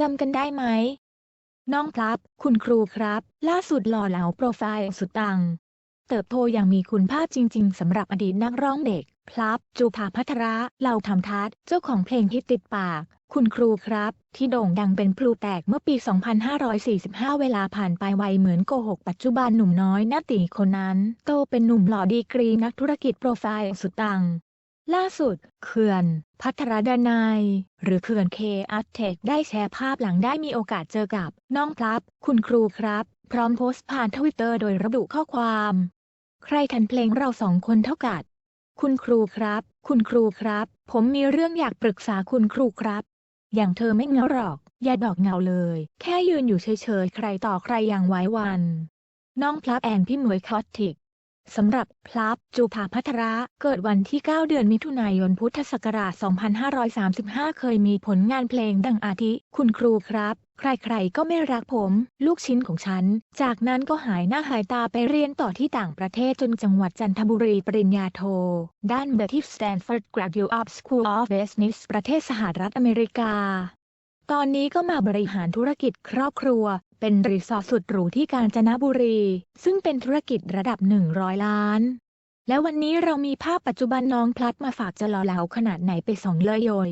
จำกันได้ไหม น้องพลับ คุณครูครับ ล่าสุดหล่อเหลาโปรไฟล์สุดตัง เติบโตอย่างมีคุณภาพจริง ๆสำหรับอดีตนักร้องเด็กพลับ จูภาพัทระเหล่าธรรมทัศเจ้าของเพลงฮิตติดปาก คุณครูครับ ที่โด่งดังเป็นพลูแตกเมื่อปี 2545 เวลาผ่านไปไวเหมือนโกหก ปัจจุบันหนุ่มน้อยหน้าตีคนนั้น โตเป็นหนุ่มหล่อดีกรีนักธุรกิจโปรไฟล์สุดตัง ล่าสุด เขื่อน พัทรดานายหรือเขื่อนเคอาร์เทคได้แชร์ภาพหลังได้มีโอกาสเจอกับ น้องพลับ คุณครูครับ พร้อมโพสต์ผ่านทวิตเตอร์โดยระบุข้อความ ใครทันเพลงเราสองคนเท่ากัดคุณครูครับ คุณครูครับ ผมมีเรื่องอยากปรึกษาคุณครูครับ อย่างเธอไม่เหงาหรอก อย่าดอกเหงาเลย แค่ยืนอยู่เฉยๆ ใครต่อใครอย่างไว้วัน น้องพลับแอนพี่หมวยคอสติก สำหรับพลับจูภาพัทระเกิดวันที่ 9 เดือนมิถุนายนพุทธศักราช 2535 เคยมีผลงานเพลงดังอาทิ คุณครูครับ ใครๆก็ไม่รักผม ลูกชิ้นของฉัน จากนั้นก็หายหน้าหายตาไปเรียนต่อที่ต่างประเทศจนจังหวัดจันทบุรีปริญญาโท ด้านเบที่ Stanford Graduate School of Business ประเทศสหรัฐอเมริกา ตอนนี้ก็มาบริหารธุรกิจครอบครัว เป็นรีสอร์ทสุดหรูที่กาญจนบุรี ซึ่งเป็นธุรกิจระดับ 100 ล้าน แล้ววันนี้เรามีภาพปัจจุบันน้องพลัดมาฝากจะหล่อเหลาขนาดไหนไปส่องเลยโยย